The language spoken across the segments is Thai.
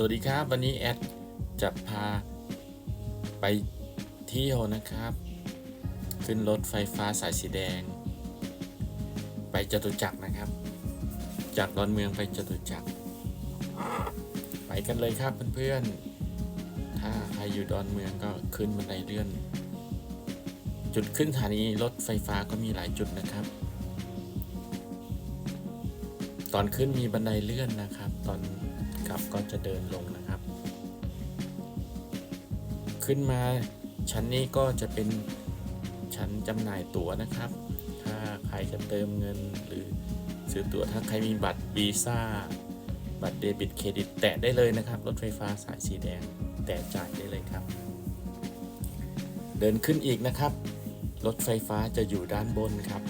สวัสดีครับ วันนี้แอดจะพาไปเที่ยวนะครับ ขึ้นรถไฟฟ้าสายสีแดง ไปจตุจักรนะครับ จากดอนเมืองไปจตุจักร ไปกันเลยครับเพื่อนๆ ถ้าใครอยู่ดอนเมืองก็ขึ้นบันไดเลื่อน จุดขึ้นสถานีรถไฟฟ้าก็มีหลายจุดนะครับ ตอนขึ้นมีบันไดเลื่อนนะครับ ตอน กลับก็จะเดินลงนะครับ ขึ้นมาชั้นนี้ก็จะเป็นชั้นจำหน่ายตั๋วนะครับ ถ้าใครจะเติมเงินหรือซื้อตั๋วถ้าใครมีบัตรวีซ่าบัตรเดบิตเครดิตแตะได้เลยนะครับรถไฟฟ้าสายสีแดงแตะจ่ายได้เลยครับ เดินขึ้นอีกนะครับ รถไฟฟ้าจะอยู่ด้านบนครับ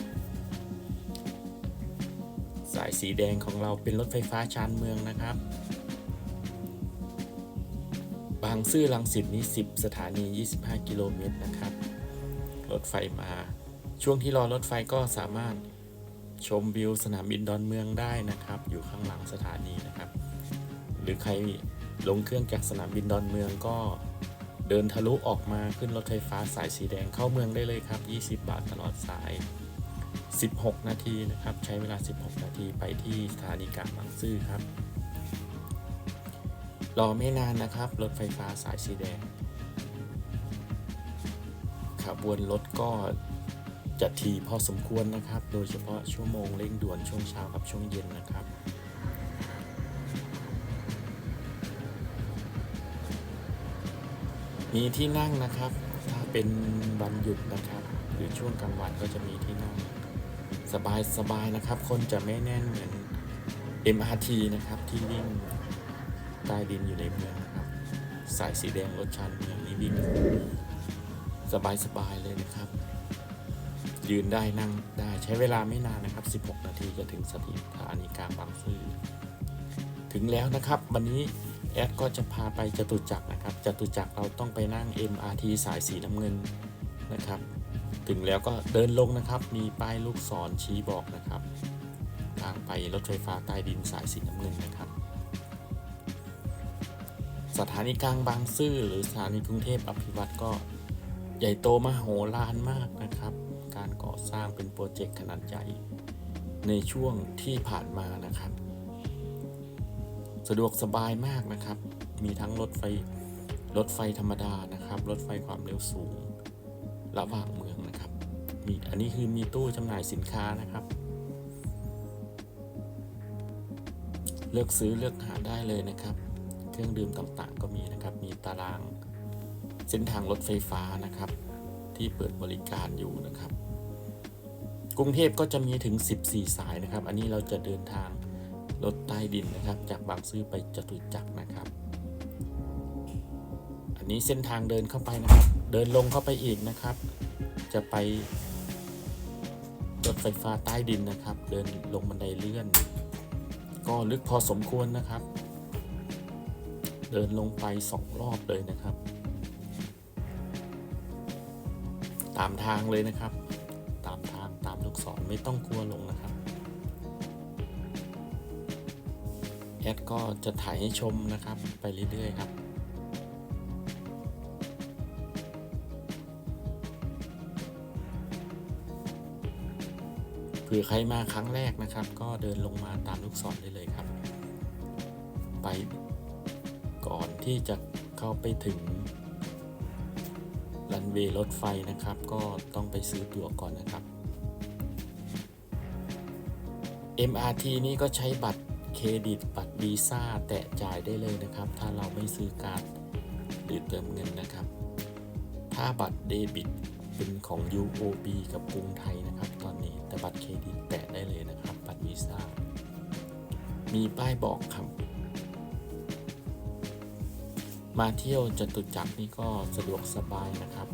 สายสีแดงของเราเป็นรถไฟฟ้าชานเมืองนะครับางซื่อลังสิตนี้ 10 สถานี 25 กิโลเมตรนะครับ รถไฟมา ช่วงที่รอรถไฟก็สามารถชมวิวสนามบินดอนเมืองได้นะครับ อยู่ข้างหลังสถานีนะครับ หรือใครลงเครื่องจากสนามบินดอนเมืองก็เดินทะลุออกมาขึ้นรถไฟฟ้าสายสีแดงเข้าเมืองได้เลยครับ 20 บาทตลอดสาย 16 นาทีนะครับ ใช้เวลา 16 นาทีไปที่สถานีกลางบางซื่อครับ รอไม่นานนะครับ รถไฟฟ้าสายสีแดง ขบวนรถก็จะทีพอสมควรนะครับ โดยเฉพาะชั่วโมงเร่งด่วนช่วงเช้ากับช่วงเย็นนะครับมีที่นั่งนะครับ ถ้าเป็นวันหยุดนะครับ หรือช่วงกลางวันก็จะมีที่นั่ง สบายสบายนะครับ คนจะไม่แน่นเหมือน MRT นะครับที่วิ่ง ใต้ดินอยู่ในเมืองนะครับ สายสีแดงรถชันเมืองนี้วิ่งสบายสบายเลยนะครับ ยืนได้นั่งได้ใช้เวลาไม่นานนะครับ 16 นาทีจะถึงสถานีกลางบางซื่อถึงแล้วนะครับ วันนี้แอดก็จะพาไปจตุจักรนะครับจตุจักรเราต้องไปนั่ง MRT สายสีน้ำเงินนะครับ ถึงแล้วก็เดินลงนะครับ มีป้ายลูกศรชี้บอกนะครับ ทางไปรถไฟฟ้าใต้ดินสายสีน้ำเงินนะครับ สถานีกลางบางซื่อหรือสถานีกรุงเทพอภิวัตรก็ใหญ่โตมโหฬารมากนะครับ การก่อสร้างเป็นโปรเจกต์ขนาดใหญ่ในช่วงที่ผ่านมานะครับ สะดวกสบายมากนะครับ มีทั้งรถไฟรถไฟธรรมดานะครับ รถไฟความเร็วสูง ระหว่างเมืองนะครับ มีอันนี้คือมีตู้จำหน่ายสินค้านะครับ เลือกซื้อเลือกหาได้เลยนะครับ เครื่องดื่มต่างๆ ก็มีนะครับ มีตารางเส้นทางรถไฟฟ้านะครับ ที่เปิดบริการอยู่นะครับ กรุงเทพก็จะมีถึง 14 สายนะครับ อันนี้เราจะเดินทางรถใต้ดินนะครับ จากบางซื่อไปจตุจักรนะครับ อันนี้เส้นทางเดินเข้าไปนะครับ เดินลงเข้าไปอีกนะครับ จะไปรถไฟฟ้าใต้ดินนะครับ เดินลงบันไดเลื่อน ก็ลึกพอสมควรนะครับ เดินลงไปสองรอบเลยนะครับ ตามทางเลยนะครับ ตามทางตามลูกศรไม่ต้องกลัวลงนะครับ แอดก็จะถ่ายให้ชมนะครับไปเรื่อยๆครับเผื่อใครมาครั้งแรกนะครับ ก็เดินลงมาตามลูกศรได้เลยครับ ไป ก่อนที่จะเข้าไปถึงรันเวย์รถไฟนะครับ ก็ต้องไปซื้อตั๋วก่อนนะครับ MRT นี้ก็ใช้บัตรเครดิตบัตรวีซ่าแตะจ่ายได้เลยนะครับ ถ้าเราไม่ซื้อการ์ดหรือเติมเงินนะครับ ถ้าบัตรเดบิตเป็นของ UOB กับกรุงไทยนะครับ ตอนนี้แต่บัตรเครดิตแตะได้เลยนะครับ บัตรวีซ่ามีป้ายบอกครับ มาเที่ยวจตุจักรนี่ก็สะดวกสบายนะครับ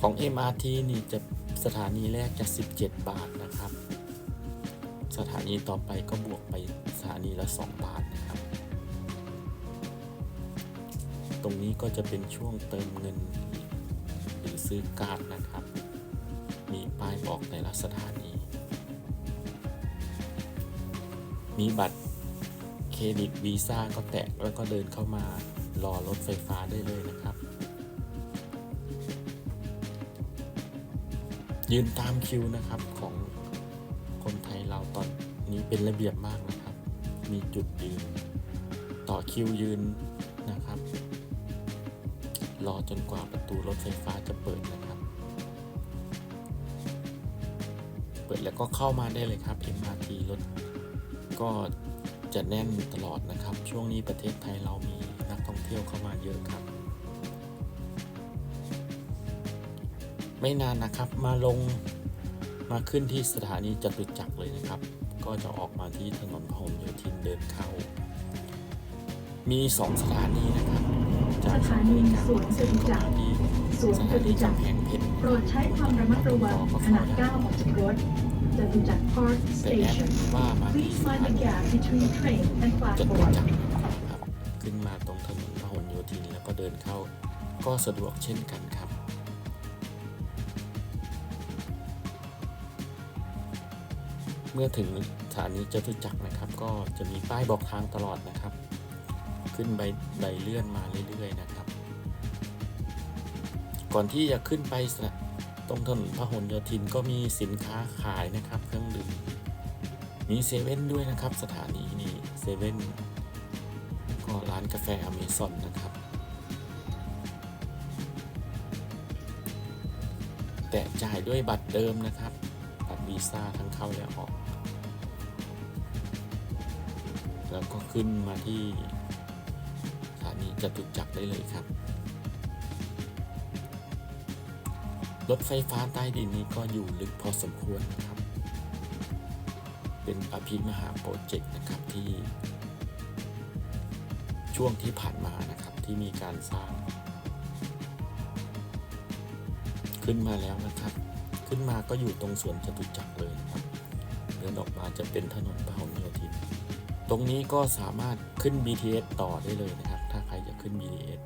ของ MRT นี่จะสถานีแรกจะ 17 บาทนะครับ สถานีต่อไปก็บวกไปสถานีละ 2 บาทนะครับ ตรงนี้ก็จะเป็นช่วงเติมเงิน หรือซื้อการ์ดนะครับ มีป้ายบอกแต่ละสถานี มีบัตร รดิตวีซ่าก็แตะแล้วก็เดินเข้ามารอรถไฟฟ้าได้เลยนะครับ ยืนตามคิวนะครับของคนไทยเราตอนนี้เป็นระเบียบมากนะครับ มีจุดยืน ต่อคิวยืนนะครับ รอจนกว่าประตูรถไฟฟ้าจะเปิดนะครับ เปิดแล้วก็เข้ามาได้เลยครับ MRT รถก็ จะแน่นตลอดนะครับ ช่วงนี้ประเทศไทยเรามีนักท่องเที่ยวเข้ามาเยอะครับ ไม่นานนะครับมาลงมาขึ้นที่สถานีจตุจักรเลยนะครับ ก็จะออกมาที่ถนนพหลโยธินเดินเข้า มีสองสถานีนะครับจากสถานีสวนจตุจักรที่สวนสจถานีตุจักรกำแพงเพชรโปรดใช้ความระมัดระวังขณะก้าวออกจากรถ จตุจักร Park แต่แอป Station ว่ามาที่ Please ส mind ถา the นี gap between train and จตุ platform จักรครับขึ้นมาตรงถนนพหลโยธินแล้วก็เดินเข้าก็สะดวกเช่นกันครับ เมื่อถึงสถานีจตุจักรนะครับ ก็จะมีป้ายบอกทางตลอดนะครับ ขึ้นใบใบเลื่อนมาเรื่อยๆนะครับ ก่อนที่จะขึ้นไปสถา ตรงถนนพหลโยธินก็มีสินค้าขายนะครับ เครื่องดื่มมีเซเว่นด้วยนะครับ สถานีนี้เซเว่นก็ร้านกาแฟอเมซอนนะครับ แต่จ่ายด้วยบัตรเดิมนะครับ บัตรวีซ่าทั้งเข้าและออก แล้วก็ขึ้นมาที่สถานีจตุจักรได้เลยครับ รถไฟฟ้าใต้ดินนี้ก็อยู่ลึกพอสมควรนะครับ เป็นอภิมหาโปรเจกต์นะครับที่ ช่วงที่ผ่านมานะครับที่มีการสร้าง ขึ้นมาแล้วนะครับ ขึ้นมาก็อยู่ตรงสวนจตุจักรเลยนะครับเดินออกมาจะเป็นถนนพหลโยธิน ตรงนี้ก็สามารถขึ้น BTS ต่อได้เลยนะครับ ถ้าใครจะขึ้น BTS